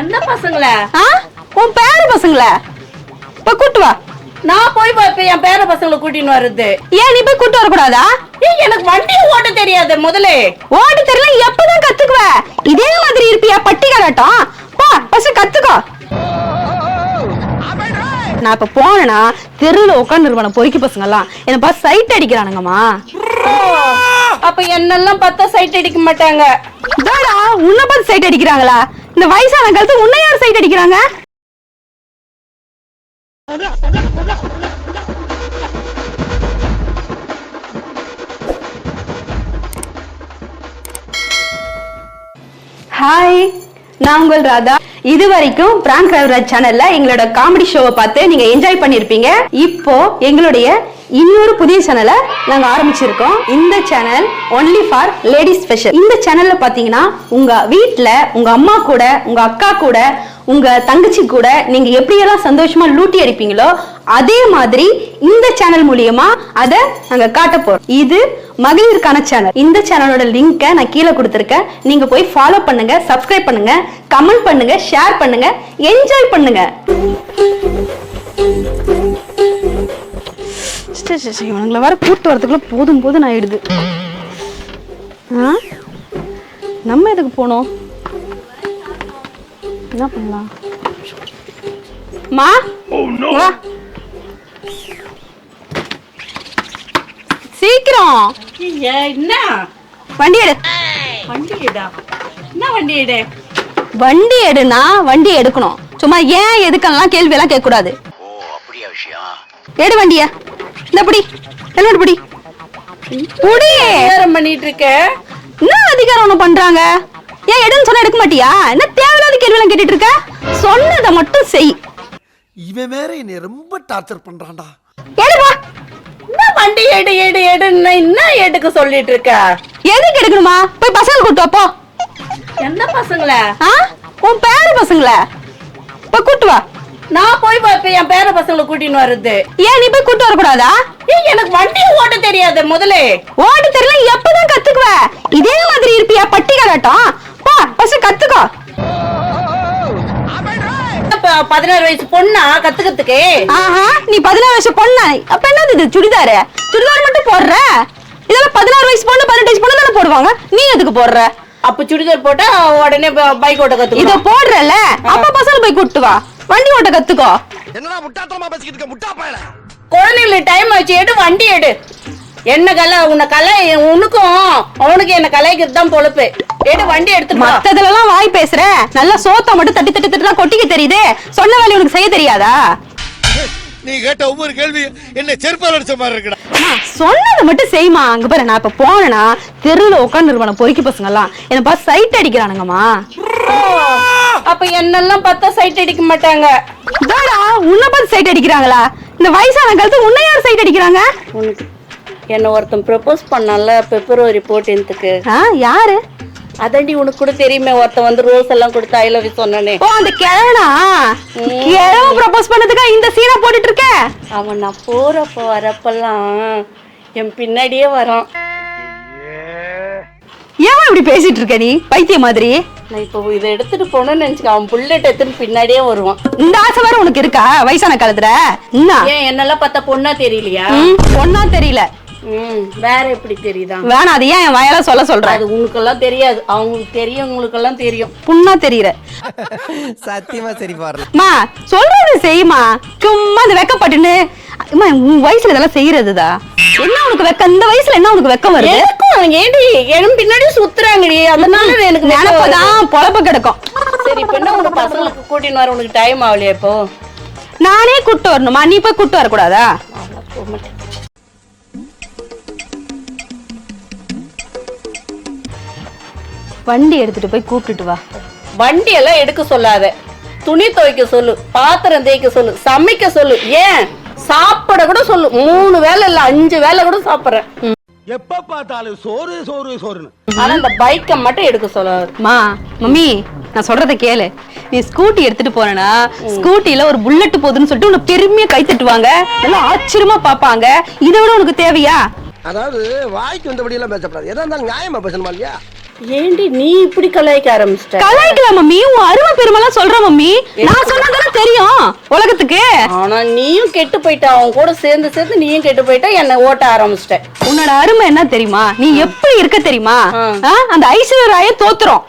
எந்த பசங்கள? உன் பேர பசங்கள? போய் கூட்டு வா. நான் போய் இப்ப என் பேர பசங்களை கூட்டின்னு வர்றது. ஏன் நீ போய் கூட்டு வரக்கூடாதா? ஏய், எனக்கு வண்டி ஓட்ட தெரியாது முதல்ல ஓட்டு தெரியல எப்பதான் கத்துக்குவ? இதே மாதிரி இருப்பியா பட்டி கலாட்டம்? பா ஃபர்ஸ்ட் கத்துக்கோ. நான் இப்ப போனேன்னா தெருல உட்காந்து இருப்பான பொறுக்கி பசங்க எல்லாம் என்ன பார்த்து சைட் அடிக்கிறானுங்கம்மா. அப்ப என்னெல்லாம் பார்த்தா சைட் அடிக்க மாட்டாங்க? உன்னை பார்த்து சைட் அடிக்கிறாங்களா? இந்த வயசான காலத்து உன்னை யார் சைட் அடிக்கிறாங்க? ஹாய் நான் உங்கள் ராதா. இது வரைக்கும் பிராங்க் ரவிராஜ் சேனல்ல எங்களோட காமெடி ஷோவை பார்த்து நீங்க என்ஜாய் பண்ணிருப்பீங்க. இப்போ எங்களுடைய இன்னொரு புதிய சேனலை நாங்க ஆரம்பிச்சிருக்கோம். இந்த channel only for ladies special இந்த சேனல்ல பாத்தீங்கன்னா உங்க வீட்டுல உங்க அம்மா கூட உங்க அக்கா கூட உங்க தங்கச்சி கூட நீங்க எப்படியெல்லாம் சந்தோஷமா லூட்டி அடிப்பீங்களோ அதே மாதிரி இந்த சேனல் மூலியமா அதை நாங்க காட்ட போறோம். இது மகளிருக்கான சேனல் இந்த சேனலோட லிங்கை நான் கீழே கொடுத்துருக்கேன். நீங்க போய் ஃபாலோ பண்ணுங்க சப்ஸ்கிரைப் பண்ணுங்க கமெண்ட் பண்ணுங்க ஷேர் பண்ணுங்க என்ஜாய் பண்ணுங்க. சரி, சரி, சரி, இவனுங்களை வர கூட்டு வரதுக்குள்ள போதும் போதும் ஆயிடுது. நம்ம எதுக்கு போனோம்? என்ன பண்ணலாம்? மா? வா சீக்கிரம். என்ன? வண்டி எடு. வண்டி எடா? என்ன வண்டி எடு? வண்டி எடுனா வண்டி எடுக்கணும். சும்மா ஏன் எதுக்கெல்லாம் கேள்வி எல்லாம் கேட்க கூடாது எடு வண்டிய. இந்த புடி. என்னோட புடி. புடி. நேரம் பண்ணிட்டு இருக்க என்ன அதிகாரம் ஒண்ணு பண்றாங்க? ஏன் எடுன்னு சொன்னா எடுக்க மாட்டியா? என்ன தேவையில்லாத கேள்வி எல்லாம் கேட்டுட்டு இருக்க சொன்னதை மட்டும் செய். இவன் வேற என்னை ரொம்ப டார்ச்சர் பண்றான்டா. வண்டி எடு எடு எடுன்னு என்ன எடுக்க சொல்லிட்டு இருக்க எதுக்கு எடுக்கணுமா? போய் பசங்க கூட்டு வா போ. எந்த பசங்கள? உன் பேர பசங்கள. போய் கூட்டு வா. நான் போய் என் பேர பசங்களை கூட்டின்னு வர்றது. ஏன் நீ போய் கூட்டு வரக்கூடாதா? எனக்கு வண்டி ஓட்ட தெரியாது முதல்ல ஓட்டு தெரியல எப்பதான் கத்துக்குவ? இதே மாதிரி இருப்பியா பட்டி கலாட்டம் பதினாறு வயசு பொண்ணா? கத்துக்கிறதுக்கு. ஆஹா நீ பதினாறு வயசு பொண்ணா? அப்ப என்னது இது சுடிதாரு? சுடிதார் மட்டும் போடுற? இதெல்லாம் பதினாறு வயசு பொண்ணு பதினெட்டு வயசு பொண்ணு தானே போடுவாங்க? நீ எதுக்கு போடுற? அப்ப சுடிதார் போட்டா உடனே பைக் ஓட்ட இத கத்துக்கணும் போடுறல அப்ப பசங்க போய் கூட்டு வா. வண்டி ஓட்ட கத்துக்கோ. என்னடா முட்டாத்தனமா பேசிக்கிட்டு இருக்க? முட்டா பயல. குழந்தைங்களுக்கு டைம் ஆச்சு எடு வண்டி எடு. என்ன கலை? உன்னை கலை உனக்கும் அவனுக்கு என்ன கலைக்கிறது தான் பொழப்பு. எடு வண்டி எடுத்துட்டு வா. மத்ததுல எல்லாம் வாய் பேசுற? நல்லா சோத்த மட்டும் தட்டி தட்டி தட்டி கொட்டிக்க தெரியுது. சொன்ன வேலையை உனக்கு செய்ய தெரியாதா? நீ கேட்ட ஒவ்வொரு கேள்வி என்ன செருப்பால் அடிச்ச மாதிரி இருக்குடா. சொன்னதை மட்டும் செய்யுமா அங்க பாரு நான் இப்ப போனேன்னா தெருல உட்காந்து இருப்பான பொறுக்கி பசங்க எல்லாம் என்ன பார்த்து சைட் அடிக்கிறானுங்கம்மா. அப்ப என்னெல்லாம் பார்த்தா சைட் அடிக்க மாட்டாங்க? இதாடா உன்னை பார்த்து சைட் அடிக்கிறாங்களா? இந்த வயசான காலத்து உன்னை யார் சைட் அடிக்கிறாங்க? உனக்கு என்ன ஒருத்தன் ப்ரப்போஸ் பண்ணான்ல பிப்ரவரி போர்டீன்த்துக்கு ஆ யாரு? அதாண்டி உனக்கு கூட தெரியுமே ஒருத்தன் வந்து ரோஸ் எல்லாம் கொடுத்து ஐ லவ் யூ சொன்னானே. ஓ அந்த கிழவனா கிழவ ப்ரப்போஸ் பண்ணதுக்கா இந்த சீனா போட்டுட்டு இருக்க அவன் நான் போறப்ப வரப்பெல்லாம் என் பின்னாடியே வரான். ஏன் இப்படி பேசிட்டு இருக்க நீ? பைத்திய மாதிரி. நான் இப்போ இதை எடுத்துட்டு போனேன்னு நினைச்சுக்க அவன் புல்லட் எடுத்துட்டு பின்னாடியே வருவான். இந்த ஆசை வேற உனக்கு இருக்கா வயசான காலத்துல? என்ன? ஏன் என்னெல்லாம் பார்த்தா பொண்ணா தெரியலையா? ம், ஒண்ணா தெரியல. வேற எப்படி தெரியுதா? வேணாம் அது ஏன் என் வாயால சொல்ல சொல்ற? அது உனக்கெல்லாம் தெரியாது. அவங்களுக்கு தெரியவங்களுக்கெல்லாம் தெரியும். புண்ணா தெரியற. சத்தியமா சரி பாரு மா சொல்றது செய்யுமா சும்மா இந்த வெக்கப்பட்டுன்னு. அம்மா உன் வயசுல இதெல்லாம் செய்யறதுதா? என்ன உனக்கு வெக்க இந்த வயசுல என்ன உனக்கு வெக்கம் வருது? எனக்கும் அவங்க ஏடி என் பின்னாடி சுத்துறாங்கடி. அதனால எனக்கு. நினப்பதான் பொழப்பு கிடக்கும். சரி இப்ப என்ன உனக்கு பசங்களுக்கு கூட்டின்னு வர உனக்கு டைம் ஆகலையா இப்போ? நானே கூட்டு வரணுமா? நீ போய் கூட்டு வரக்கூடாதா? போக மாட்டேன். வண்டி எடுத்துட்டு போய் கூப்பிட்டுட்டு வா. வண்டி எல்லாம் எடுக்க சொல்லாத. துணி துவைக்க சொல்லு பாத்திரம் தேய்க்க சொல்லு சமைக்க சொல்லு. ஏன்? சாப்பிட கூட சொல்லு. மூணு வேலை இல்ல அஞ்சு வேலை கூட சாப்பிடுறேன். எப்ப பார்த்தாலும் சோறு சோறு சோறுன்னு. ஆனா இந்த பைக்கை மட்டும் எடுக்க சொல்லாது. மா மம்மி நான் சொல்றத கேளு. நீ ஸ்கூட்டி எடுத்துட்டு போறேன்னா ஸ்கூட்டில ஒரு புல்லட் போகுதுன்னு சொல்லிட்டு உனக்கு பெருமையா கை தட்டுவாங்க. நல்லா ஆச்சரியமா பாப்பாங்க இதை விட உனக்கு தேவையா? அதாவது வாய்க்கு வந்தபடி எல்லாம் பேசப்படாது. எதா இருந்தாலும் நியாயமா பேசணுமா இல்லையா? ஏண்டி நீ இப்படி கலாய்க்க ஆரம்பிச்சிட்ட? கலாய்க்கல மம்மி. உன் அருமை பெருமைலாம் சொல்ற மம்மி. நான் சொன்னதானே தெரியும் உலகத்துக்கு. ஆனா நீயும் கெட்டு போயிட்ட. அவன் கூட சேர்ந்து சேர்ந்து நீயும் கெட்டு போயிட்ட. என்னை ஓட்ட ஆரம்பிச்சிட்ட. உன்னோட அருமை என்ன தெரியுமா? நீ எப்படி இருக்க தெரியுமா? ஆ. ஆ, அந்த ஐஸ்வர்யாய தோத்துறோம்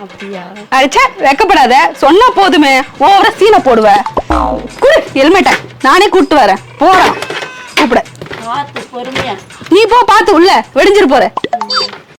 அப்படியா? அடிச்சா வெக்கப்படாத. சொன்னா போதுமே. ஓவரா சீனை போடுவ. குடு ஹெல்மெட்ட நானே கூட்டு வரேன். போறேன். நீ போ பாத்து உள்ள. வெடிஞ்சிரு போற.